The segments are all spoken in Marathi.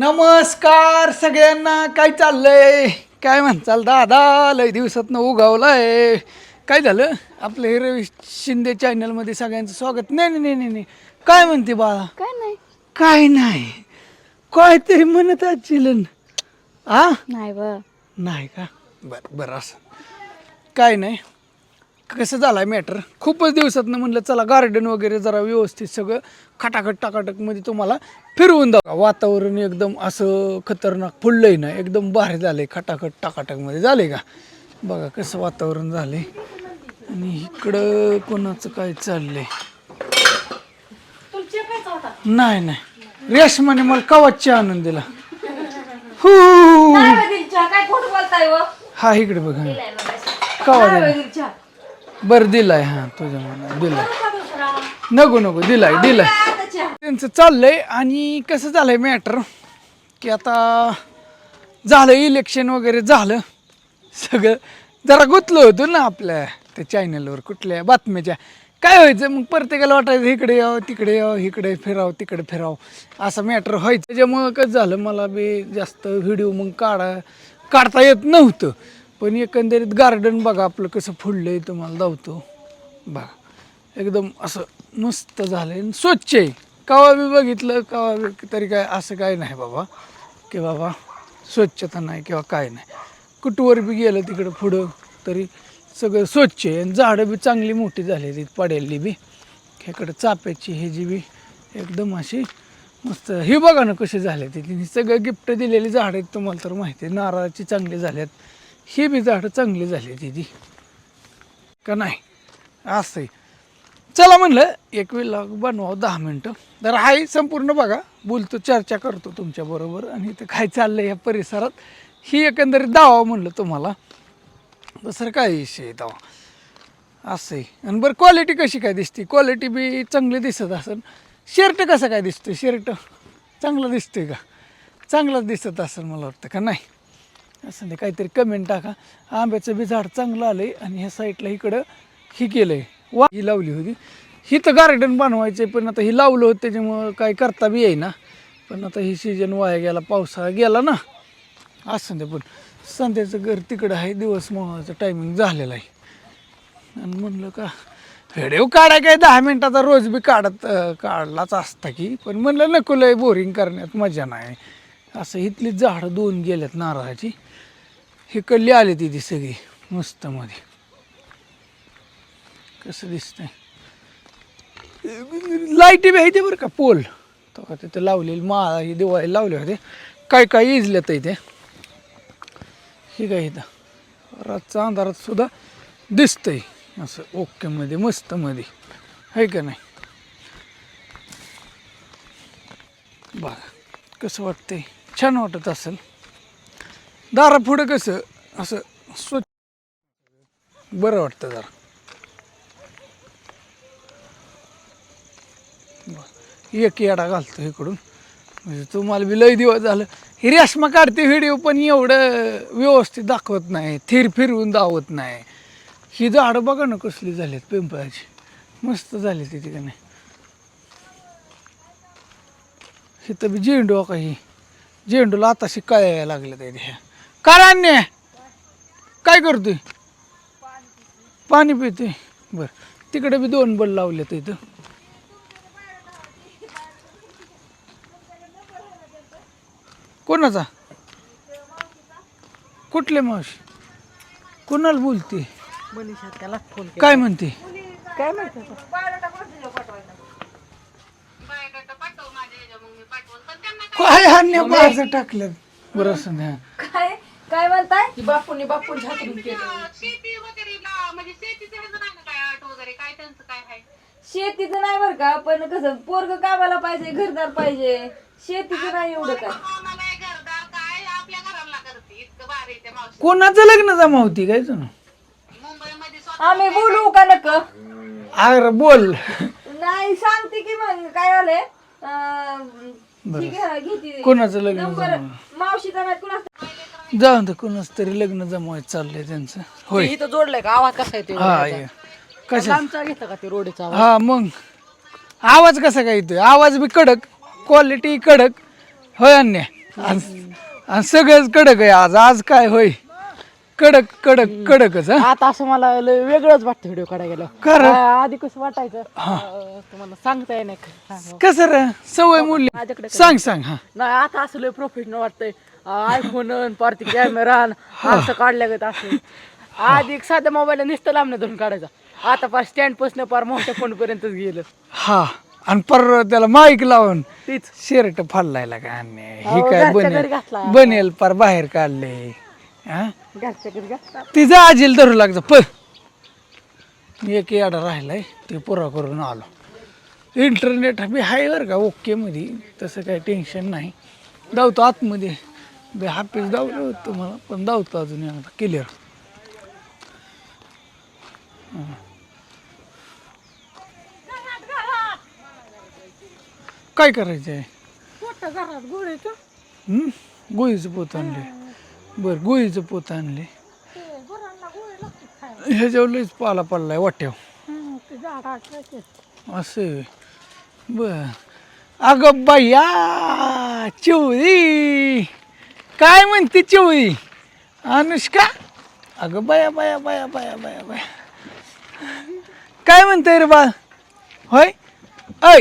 नमस्कार सगळ्यांना काय चाललंय? काय म्हणचाल दादा? लय दिवसातनं उगावलाय. काय झालं? आपलं हे रवी शिंदे चॅनलमध्ये सगळ्यांचं स्वागत. नाही नाही, नाही नाही. काय म्हणते बाळा? काय नाही. काय नाही. काहीतरी म्हणत आजीलन आ? नाही ब. नाही का? बरं बरं असं. काय नाही. कसं झालं मॅटर खूपच दिवसातनं म्हणलं चला गार्डन वगैरे जरा व्यवस्थित सगळं खटाखट टाकाटकमध्ये तुम्हाला फिरवून दाखवा. वातावरण एकदम असं खतरनाक फुललंय ना एकदम भारी झालंय खटाखट टाकाटकमध्ये झालंय का? बघा कसं वातावरण झालंय. आणि इकडं कोणाचं काय चाललंय? नाही नाही. रेशमाने मला कवाची आणून दिला. हू! हा? इकडे बघा. कवा बरं दिलाय हा तुझ्या मना दिलाय. नको नको दिलाय दिलाय. त्यांचं चाललंय आणि कसं झालंय मॅटर की आता झालं इलेक्शन वगैरे झालं. सगळं जरा गुंतलो होतो ना आपल्या त्या चॅनलवर कुठल्या बातम्याच्या. काय व्हायचं? मग प्रत्येकाला वाटायचं इकडे यावं तिकडे यावं इकडे फिरावं तिकडे फिरावं. असं मॅटर व्हायचं. त्याच्यामुळं कसं झालं मला बी जास्त व्हिडिओ मग काढा काढता येत नव्हतं. पण एकंदरीत गार्डन बघा आपलं कसं फुडलं आहे तुम्हाला धावतो. बघा एकदम असं मस्त झालं आहे स्वच्छ आहे. कवा बी बघितलं कवा बी तरी काय असं काय नाही बाबा की बाबा स्वच्छता नाही किंवा काय नाही. कुठवर बी गेलं तिकडं पुढं तरी सगळं स्वच्छ आहे. आणि झाडं बी चांगली मोठी झाली तिथं पडेली बी. ह्याकडं चाप्याची हे जी बी एकदम अशी मस्त. हे बघा ना कसे झाले ते सगळं गिफ्ट दिलेली झाडं आहेत तुम्हाला तर माहिती आहे. नारळाची चांगली झाल्यात. ही बी झाडं चांगली झाली दिदी. का नाही? असं आहे चला म्हणलं एक वेळ बनवा दहा मिनटं. तर हाय संपूर्ण बघा. बोलतो चर्चा करतो तुमच्याबरोबर आणि इथं काय चाललं या परिसरात? ही एकंदरीत दावा म्हणलं तुम्हाला. दुसरं काय विषय दावा. असं आहे आणि बरं क्वालिटी कशी काय दिसते? क्वालिटी बी चांगली दिसत असेल शर्ट कसं काय दिसतं शर्ट चांगलं दिसतंय का? चांगलंच दिसत असेल मला वाटतं का नाही? असं नाही काहीतरी कमेंट टाका. आंब्याचं बी झाड चांगलं आलंय आणि ह्या साईडला इकडं ही केलं वा ही लावली होती. ही तर गार्डन बनवायचं पण आता ही लावलं होतं त्याच्यामुळं काय करता बी येईना. पण आता ही सीजन वाया गेला पावसाळा गेला ना. असं ते पण संध्याचं घर तिकडं आहे दिवस मोहाचं टायमिंग झालेलं आहे. आणि म्हणलं का व्हिडिओ काढाय काय दहा मिनटाचा रोज बी काढत काढलाच असता की. पण म्हणलं नको लय बोरिंग करण्यात मजा नाही. असं इथली झाडं दोन गेल्यात नारळाची. ही कल्ली आली तिथे सगळी मस्त मध्ये. कसं दिसतंय? लाईटी बी आहे ते बरं का पोल. तो का तिथे लावलेली माळा हे दिवाळी लावले होते. काय काय इजल्यात इथे हे काय इथं? रातचा अंधारात सुद्धा दिसतंय. असं ओकेमध्ये मस्त मध्ये. आहे का नाही? बघा कसं वाटतंय? छान वाटत असेल. दारा पुढं कसं? असं स्वच्छ. बरं वाटतं जरा. एक येडा घालतो इकडून. म्हणजे तुम्हाला बी लय दिवस झालं. ही रेशमा काढते व्हिडिओ पण एवढं व्यवस्थित दाखवत नाही. थिर फिरवून दावत नाही. ही झाडं बघा ना कसली झालीत पिंपळाची. मस्त झाली ती ठिकाणी. नाही तर बी झेंडू का ही? झेंडूला आताशी कळायला लागलं ते ह्या काय अन्य. काय करतोय? पाणी पितोय. बर. तिकडे बी दोन बल लावले इथं. कोणाचा? कुठले मावशी? कोणाला बोलते? मनीषा त्याला फोन काय म्हणते? काय माहिती काय हान्य बाहेरचं टाकलं? बरं असं नाही काय म्हणताय? बापूंनी बापून झाकून केलं. शेती वगैरे ला- म्हणजे शेतीचं ह्याचं नाही ना काय आठ वगैरे काय त्यांचं काय आहे? शेतीचं नाही बरं का पण कसं पोरग कामाला पाहिजे घरदार पाहिजे. शेतीचं नाही एवढं काय. आम्हाला घरदार काय आपल्या घराला करते इतकं भारी त्या मावशी कोणाचं लग्न जमा होती काय मुंबईमध्ये स्वतः आम्ही बोलू का नक? अरे बोल. नाही सांगते की मग काय आलंय? अं, ठीक आहे, घेते. कोणाचं लग्न नंबर जमा मावशीचा नाही कुणाचा जाऊन दे कोणाच तरी लग्न जमवायचं चाललंय त्यांचं. होय. इथं जोडलंय का? आवाज कसा येतो हा ये. कशा घेता का ते रोडीचा आवाज? हा मग. आवाज कसा काय येतोय? आवाज बी कडक. क्वालिटी कडक. होय अन्य? आज आज सगळंच कडक आहे. आज आज काय होय? कडक कडक कडकच हा? आता असं मला लय वेगळंच वाटतं व्हिडिओ काढायला. गेलो? आधी कसं वाटायचं? अं, तुम्हाला सांगता येणार कसं रे? सवय मूल्य माझ्याकडे सांग सांग हा. नाही आता असं लय प्रोफेशनल वाटतंय. आयफोन पारती कॅमेरा असं काढल्या गत असं. आधी एक साध्या मोबाईल नुसतं लांबणं धरून काढायचा. आता पार स्टँड पासन पार मोठ्या फोन पर्यंतच गेलं. हा आणि पर त्याला माईक लावून तीच. शर्ट फाडलायला का आणि ही अहो, काय घरच्या घरी बनेल घातला. बनेल पार बाहेर काढले. हा? घरच्या घरी घातला. तिचं आजील धरू लागतं प एक याडा राहिलाय ते पुरा करून आलो. इंटरनेट बी आहे बरं का ओके मध्ये तसं काही टेन्शन नाही. धावतो आतमध्ये. बे हापीस धावलं होतं तुम्हाला पण धावतो अजून आता क्लिअर काय करायचं आहे गोळीचं पोत आणले बर गोळीचं पोत आणले ह्याच्यावर लईच पाला पडलाय वाट्याव असं बर अगं बाया चिवळी! काय म्हणते चिवळी? अनुष्का? अगं बाया बाया बाया बाया बाया बाया. काय म्हणते रे बा होय? ऐ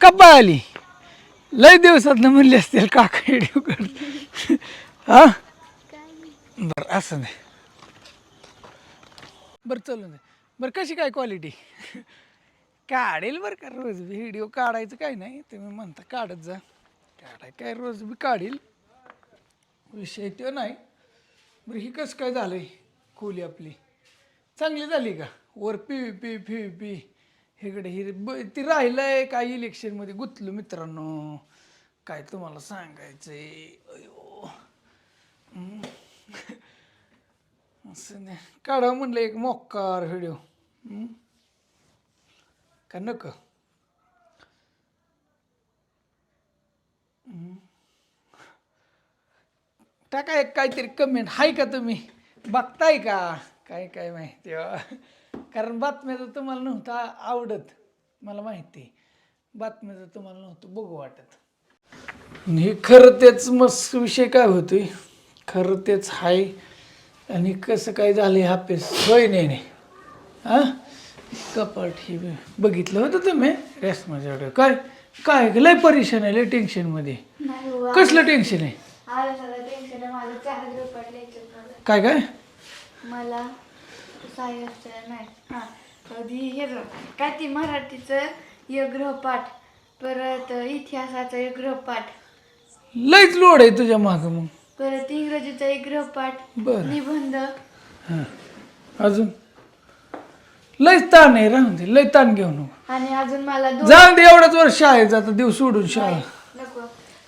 कब्बा आली. लय दिवसातनं म्हणले असतील काका व्हिडिओ कर हा? बरं असं नाही. बरं चलू नाही बरं कशी काय क्वालिटी काढेल बरं का रोज? व्हिडिओ काढायचं काय नाही? तुम्ही म्हणता काढत जा. काढाय काय रोज बी काढील. विषय तो नाही. बरं ही कसं काय झालंय खोली आपली? चांगली झाली का? वर पी पी फी पी पी इकडे हिर ब ती राहिलं आहे काय इलेक्शनमध्ये गुंतलो मित्रांनो. काय तुम्हाला सांगायचंय? अयो. असं नाही. काढा म्हणलं एक मोक्कार व्हिडिओ. का नको? टाका एक काहीतरी कमेंट आहे का तुम्ही? बघताय का? काय काय माहिती हो. कारण बातम्याचं तुम्हाला नव्हतं आवडत मला माहिती. बातम्याचं तुम्हाला नव्हतं बघू वाटत. हे खरं तेच मस्त विषय काय होतोय? खरं तेच हाय. आणि कसं काय झालं हा पेस होय नाही नाही. हा? कपाट हे बघितलं होतं तुम्ही? रेसमाच्याकडे काय काय? लय परेशान आहे लय टेन्शनमध्ये हो, कसलं टेन्शन आहे? आलं सगळं टेन्शन आहे. माझं चार ग्रुप लेक्चर झालं काय काय? मला सायन्सचं नाही हां कधी हे बघ, काय ती मराठीचं एक गृहपाठ परत इतिहासाचा एक गृहपाठ लयच लोड आहे तुझ्या मागं मग. परत इंग्रजीचा एक गृहपाठ बरं. निबंध. हां. अजून? लयच ताण आहे राहून दे लय ताण घेऊ नको आणि अजून मला दोन जाऊन दे एवढंच वर्ष आहे. आता दिवस सोडून शाळा.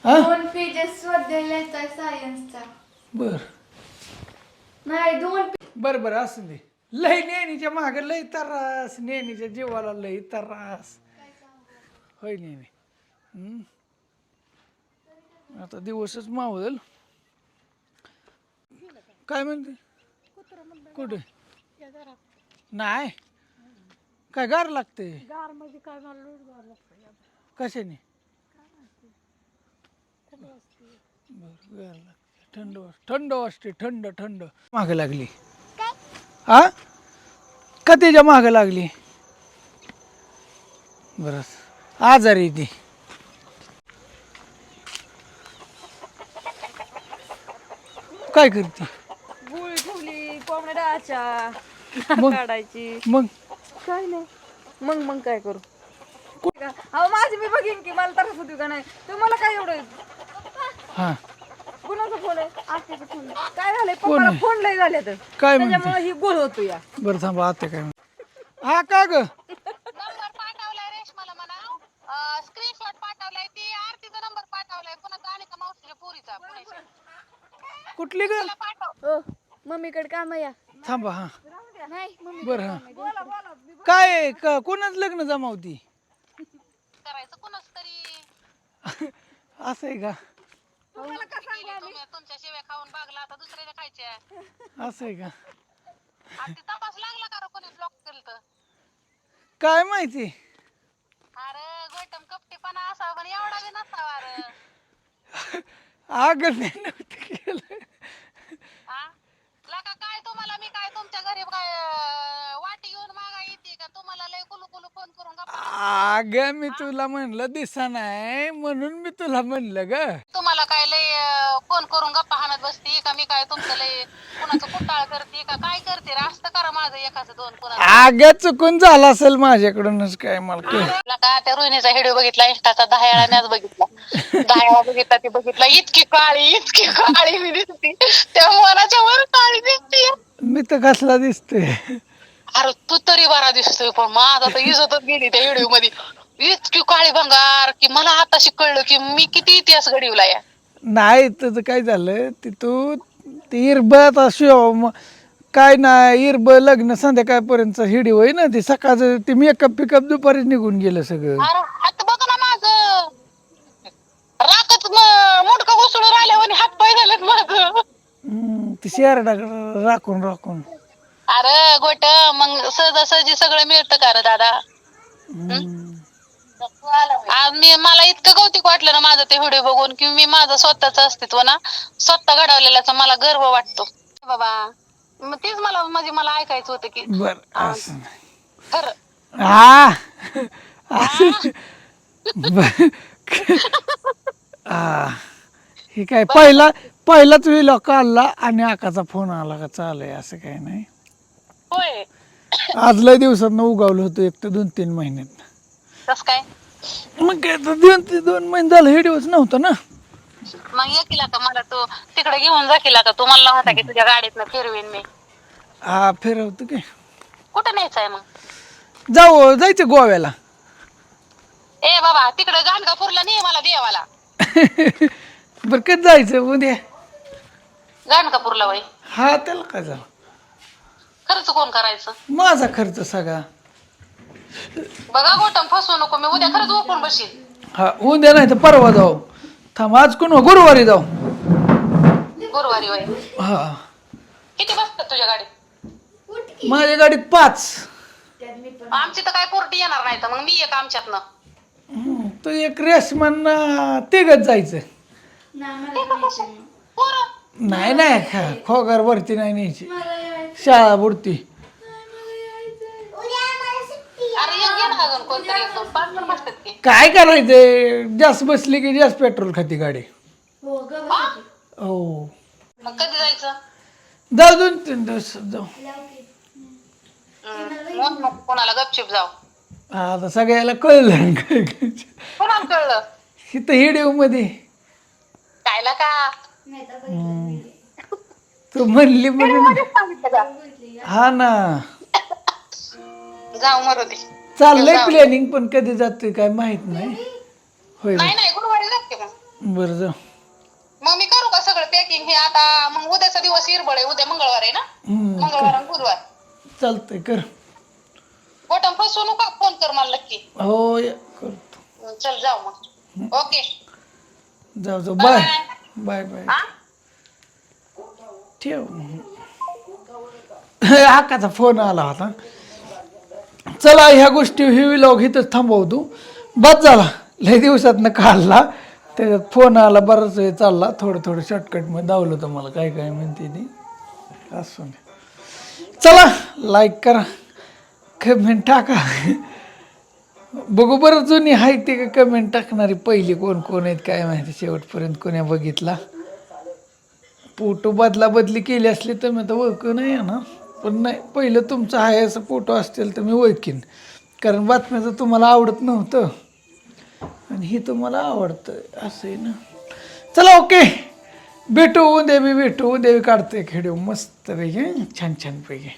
हा? दोन पेजेस स्वाध्याय सायन्सचा बर. नाही दोन बर बर असं दे. लय नेहमीच्या माग लय तरास नेहमीच्या जीवाला लय तरास. होय नेहमी. हम्म. आता दिवसच मावल काय म्हणते? कुठे? नाही. काय गार लागते कशाने? बर गार लागते थंड वास थंड वाजते थंड थंड. माग लागली. हा का त्याच्या माग लागली? बरं आजारी ती. काय करते? गुळी ठेवली कोंबड्या डाळाच्या मग? काढायची. मग? काय नाही. मग मग काय करू? अहो माझी मी बघीन की मला त्रास होती का नाही? तुम्हाला काय एवढं हा. कुणाचा फोन आहे? आत्याचा फोन आहे. काय झालंय? कोण पप्पाला आहे? फोन लय झाले तर काय म्हणते? त्याच्यामुळे ही गोळ होतो या बरं थांबा आता काय म्हणते. हा का ग? नंबर पाठवलाय रेशमाला म्हणा स्क्रीनशॉट पाठवलाय ती आरतीचा नंबर पाठवलाय. पुन्हा दानिका मावशीच्या पुरीचा? पुरीचा कुठली ग? पाठव. हो मम्मीकडे काम या. थांबा हा. नाही मम्मी बरं हा. काय का कोणाच लग्न जमावती? करायचं कुणाच तरी? असं आहे का तुम्हाला तुम्ही तुमच्या शिव्या खाऊन बघला आता खायच्या असं आहे का? ते तपास लागला का रे कोणी ब्लॉक केलं तर? काय माहिती? अरे गोटम कपटीपणा असावा पण एवढा बी नसावा अरे नव्हतं केलं. हा तुम्हाला मी काय तुमच्या घरी काय अं, वाटी घेऊन मागा येते का? तुम्हाला लय कुलू कुलू फोन करून गप्पा अगं मी तुला म्हणलं दिसा नाही म्हणून मी तुला म्हणलं ग. तुम्हाला काय लय अं, फोन करून गप्पा हाणत बसती का? मी काय तुमचं लय कुणाचं कुटाळ करते का? काय करते? रे असतं करा माझं एकाचं दोन कुणाचं. अगं चुकून झालं असेल माझ्याकडूनच काय मला कळ लका त्या रोहिणीचा व्हिडिओ बघितला इंस्टाचा दहा वेळा मॅच बघितला. दहा वेळा बघितला ते बघितला इतकी काळी इतकी काळी मी दिसते. त्या मनाच्या वर काळी दिसते मी तर कसला दिसतोय. अरे तू तरी बरा दिसतोय पण माझा तर इजतच गेली त्या व्हिडिओमध्ये. इतकी काळी भंगार की मला आताशी कळलं की मी किती इतिहास घडवला या. नाही तुझं काय झालं? ते तू ते इरब आता शिव म- काय नाही इरब लग्न संध्याकाळपर्यंत हिडी होई ना ते सकाळचं ते मेकअप पिकअप दुपारीच निघून गेलं सगळं. अरे हात बघ ना माझ. राखच मुडका घुसळून राहिल्या आणि हात पाय झालेत माझ. हम्म, ते शेर राखून राखून. अरे गोट मग सहजासहजी सगळं मिळतं का रे दादा? आज मी मला इतकं कौतिक वाटलं ना माझं ते व्हिडिओ बघून की मी माझं स्वतःच अस्तित्व ना स्वतः घडवलेल्याचा मला गर्व वाटतो. बाबा मग तेच मला म्हणजे मला ऐकायचं होतं की बर असं नाही. खरं. हा? असं बर. हा हे काय पहिला पहिलाच वेळ काढला आणि आकाचा फोन आला का चालय असं काय नाही. होय. आज लय दिवसात उगावलं होतं एक तर दोन तीन महिन्यात. कस काय? मग काय तर दोन ते दोन महिने झालं हे दिवस नव्हतं ना. मग ये केला का मला तू तिकडे घेऊन जा केला का तू म्हणला होता की तुझ्या गाडीतनं फिरवीन मी. हा फिरवतो काय कुठं न्यायचंय मग? जाऊ जायचं गोव्याला. ए बाबा तिकडे गाणगापूरला नाही मला देवाला. बरं कधी जायचं उद्या? गाणगापूरला बाई? हा त्याला काय झालं? खर्च कोण करायचं? माझा खर्च सगळा. बघा गोटम फसवू नको मी उद्या खरंच ओपून बसीन हा उद्या नाही तर परवा जाऊ. थांब आज कोण गुरुवारी जाऊ. गुरुवारी वय हा. किती बसतात तुझ्या गाडीत? माझ्या गाडीत पाच. आमची तर काय पोरटी येणार नाही तर मग मी एक आमच्यातनं. हम्म, तो एक रेशमान तिघच जायचं. पोरं? नाही नाही खा खोगार वरती नाही न्यायची. शाळा बुडती. अरे एक घे ना अजून कोणतरी एक दोन. पाच जण बसतात की. काय करायचंय? जास्त बसली की जास्त पेट्रोल खाती गाडी. हो ग. हो? मग कधी जायचं? जाऊ दोन तीन दिवस जाऊ. हम्म, मग मग कोणाला गपचिप जाऊ. आता सगळ्याला कळलं काय करायचं. कोणाला कळलं? इथं हिडिओ मध्ये. कायला का. तू म्हणली म्हणून. हा ना. जाऊ मरू दे. चाललंय प्लॅनिंग पण कधी जातोय काय माहीत नाही. होय नाही नाही गुरुवारी जाते मग. बरं जाऊ. मग मी करू का सगळं पॅकिंग हे आता? मग उद्याचा दिवस हिरबळ आहे उद्या मंगळवार आहे ना? हम्म, मंगळवार आणि गुरुवार. चालतंय कर. गोटम फसवू नका फोन कर मला नक्की. हो या, करतो. चल जाऊ मग. ओके. जाऊ जाऊ. बाय. बाय. बाय हा? ठेव. हाकाचा फोन आला होता. चला ह्या गोष्टी ही व्लॉग इथंच थांबवतो. बस झाला. लय दिवसातनं काढला. त्याच्यात फोन आला बराच वेळ चालला. थोडं थोडं शॉर्टकटमध्ये दावलं होतं मला. काय काय म्हणते ती? असं नाही. चला लाईक करा. कमेंट टाका. बघू बरं जुनी आहे ते का कमेंट टाकणारी पहिली कोण कोण आहेत काय माहिती शेवटपर्यंत कोण्या बघितला. फोटो बदला बदली केली असली तर मी तर ओळख नाही ना पण नाही पहिलं तुमचं आहे असं फोटो असतील तर मी ओळखीन. कारण बातम्याचं तुम्हाला आवडत नव्हतं. आणि ही तुम्हाला आवडतं असं आहे ना. चला ओके. भेटू उद्या भेटू. उद्या काढते खेडू मस्त पैकी छान छान पैकी.